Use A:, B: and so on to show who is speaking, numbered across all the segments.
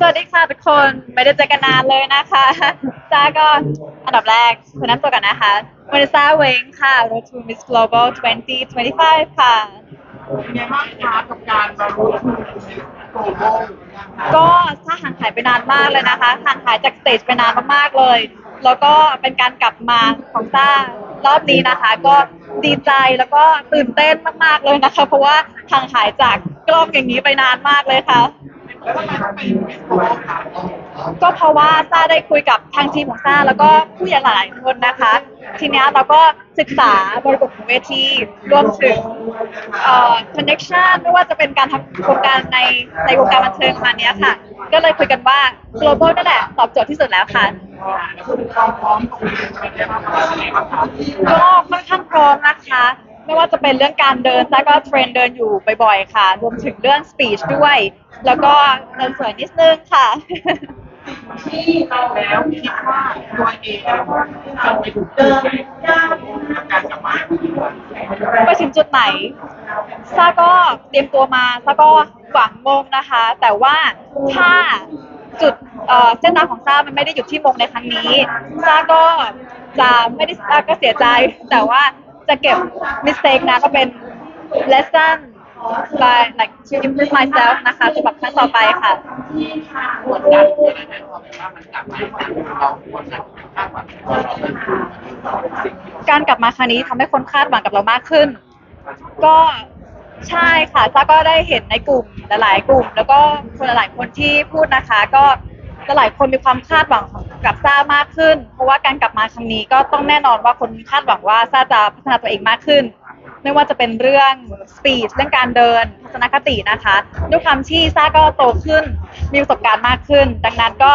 A: สวัสดีค่ะทุกคนไม่ได้เจอกันนานเลยนะคะจ้าก็อันดับแรกคุณน้ำตัวกันนะคะวานิซาเวงค่ะ Road to Miss Global 2025 ค่ะ
B: เป็นไงบ้างคะกับการมารู้ทูโกลบอล
A: ก็ถ้าห่างหายไปนานมากเลยนะคะห่างหายจากสเตจไปนานมากๆเลย แล้วก็เป็นการกลับมาของซ่ารอบนี้นะคะ ก็ดีใจแล้วก็ตื่นเต้นมากๆเลยนะคะ เพราะว่าห่างหายจาก กล้องอย่างนี้ไปนานมากเลยค่ะ
B: แล้วทำไมต้องเป็นโกลบอลคะ
A: ก็เพราะว่าซาได้คุยกับทางทีมของซาแล้วก็ผู้ใหญ่หลายคนนะคะ ทีเนี้ยเราก็ศึกษาบริบทของเวทีรวมถึงเอ่อ connection ไม่ว่าจะเป็นการทำโครงการในในวงการบันเทิงประมาณเนี้ยค่ะ ก็เลยคุยกันว่า global นั่นแหละ ตอบโจทย์ที่สุดแล้วค่ะ
B: แล้วคุณความพร้อมของเด็กเป็นไงบ้างคะเป็นไงบ้างคะ
A: ก็ค่อนข้างพร้อมนะคะ ไม่ว่าจะเป็นเรื่องการเดินซ่าก็เทรนเดินอยู่บ่อยๆค่ะ รวมถึงเรื่อง speech ด้วย แล้วก็เดินสวยนิดนึงค่ะ
B: ที่เราแล้วคิดว่าตัวเองจะไปถึงจุดไหนกับการกลับมา
A: ไปถึงจุดไหนซาก็เตรียมตัวมาซาก็หวังมงนะคะ แต่ว่าถ้าจุดเอ่อเส้นทางของซามันไม่ได้หยุดที่มงในครั้งนี้ซาก็จะไม่ได้ซาก็เสียใจ แต่ว่า จะเก็บ mistake นะก็เป็น lesson by like to improve myself นะคะสำหรับครั้งต่อไปค่ะ
B: กดดันอะไรไหมพอแบบว่ามันกลับมาเราควรจะคาดหวังว่าเราเป็นสิ่งที่
A: การกลับมาครั้งนี้ทำให้คนคาดหวังกับเรามากขึ้น ก็ใช่ค่ะซาก็ได้เห็นในกลุ่มหลายๆกลุ่ม แล้วก็คนหลายๆคนที่พูดนะคะ ก็หลายๆคนมีความคาดหวัง กับซ่ามากขึ้น เพราะว่าการกลับมาครั้งนี้ก็ต้องแน่นอนว่าคนคาดหวังว่าซ่าจะพัฒนาตัวเองมากขึ้น ไม่ว่าจะเป็นเรื่องสปีดเรื่องการเดินทัศนคตินะคะด้วยความที่ซ่าก็โตขึ้นมีประสบการณ์มากขึ้น ดังนั้นก็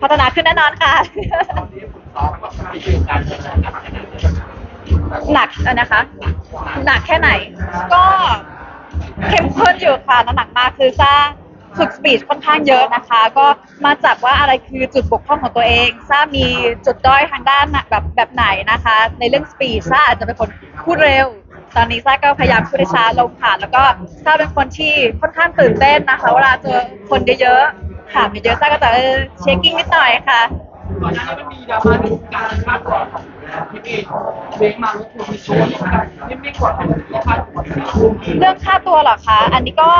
A: พัฒนาขึ้นแน่นอนค่ะ
B: หนักนาดนี้
A: หนักอะนะคะ หนักแค่ไหน ก็เข้มข้นอยู่ค่ะน้ำหนักมากคือซ่า ฝึกสปีดค่อนข้างเยอะนะคะ ก็มาจากว่าอะไรคือจุดบกพร่องของตัวเองซ่ามีจุดด้อยทางด้านแบบแบบไหนนะคะ ในเรื่องสปีดซ่าอาจจะเป็นคนพูดเร็ว ตอนนี้ซ่าก็พยายามพูดให้ช้าลงค่ะแล้วก็ซ่าเป็นคนที่ค่อนข้างตื่นเต้นนะคะ เวลาเจอคนเยอะๆค่ะเยอะๆซ่าก็จะเช็คกิ้งนิดหน่อยค่ะ
B: ก่อนหน้านี้มันมีดราม่าในวงการคาดหวังของพี่เอกเวงมาแล้วคือมีโชว์ที่ไม่กดที่คาดหวัง
A: เรื่องค่าตัวเหรอคะ อันนี้ก็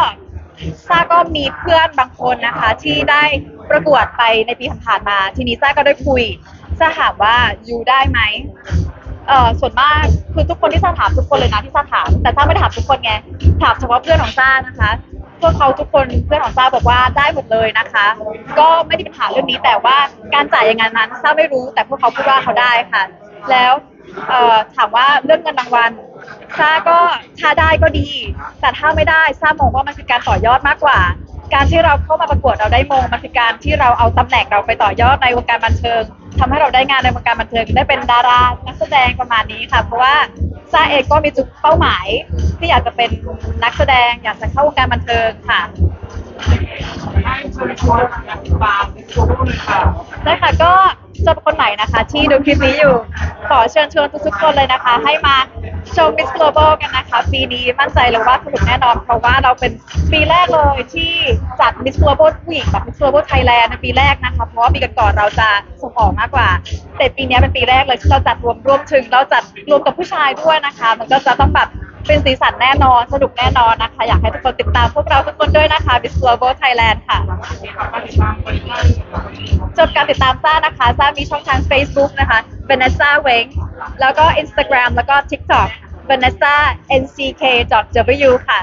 A: ซ่าก็มีเพื่อนบางคนนะคะ ที่ได้ประกวดไปในปีผ่านๆมา ทีนี้ซ่าก็ได้คุยซ่าถามว่าอยู่ได้ไหมเอ่อส่วนมากคือทุกคนที่ซ่าถามทุกคนเลยนะที่ซ่าถาม แต่ซ่าไม่ได้ถามทุกคนไงถามเฉพาะเพื่อนของซ่านะคะพวกเขาทุกคนเพื่อนของซ่าบอกว่าได้หมดเลยนะคะ ก็ไม่ได้ปัญหาเรื่องนี้แต่ว่าการจ่ายยังไงนั้นซ่าไม่รู้ แต่พวกเขาพูดว่าเขาได้ค่ะ แล้วเอ่อถามว่าเรื่องเงินรางวัล ซ่าก็ถ้าได้ก็ดี แต่ถ้าไม่ได้ซ่ามองว่ามันคือการต่อยอดมากกว่า การที่เราเข้ามาประกวดเราได้มงมันคือการที่เราเอาตำแหน่งเราไปต่อยอดในวงการบันเทิงทำให้เราได้งานในวงการบันเทิงได้เป็นดารานักแสดงประมาณนี้ค่ะ เพราะว่าซ่าเองก็มีจุดเป้าหมาย ที่อยากจะเป็นนักแสดงอยากจะเข้าวงการบันเทิง
B: ค่ะ
A: ได้ค่ะก็สำหรับคนไหนนะคะ ที่ดูคลิปนี้อยู่ขอเชิญชวนทุกๆคนเลยนะคะ ให้มาชม Miss Global กันนะคะ ปีนี้มั่นใจเลยว่าสนุกแน่นอน เพราะว่าเราเป็นปีแรกเลยที่จัด Miss Global ผู้หญิงแบบ Miss Global Thailand ในปีแรกนะคะ เพราะว่าปีก่อนๆเราจะส่งออกมากกว่า แต่ปีนี้เป็นปีแรกเลยที่เราจัดรวมรวมถึง เราจัดรวมกับผู้ชายด้วยนะคะ มันก็จะต้องแบบ เป็นสีสันแน่นอน สนุกแน่นอนนะคะ อยากให้ทุกคนติดตามพวกเราทุกคนด้วยนะคะ Miss Global Thailand ค่ะ
B: มาติดตามบริการ
A: จดการติดตามซ่านะคะซ่ามีช่องทาง Facebook นะคะ Vanessa Weng แล้วก็ Instagram แล้วก็ TikTok Vanessa nck w ค่ะ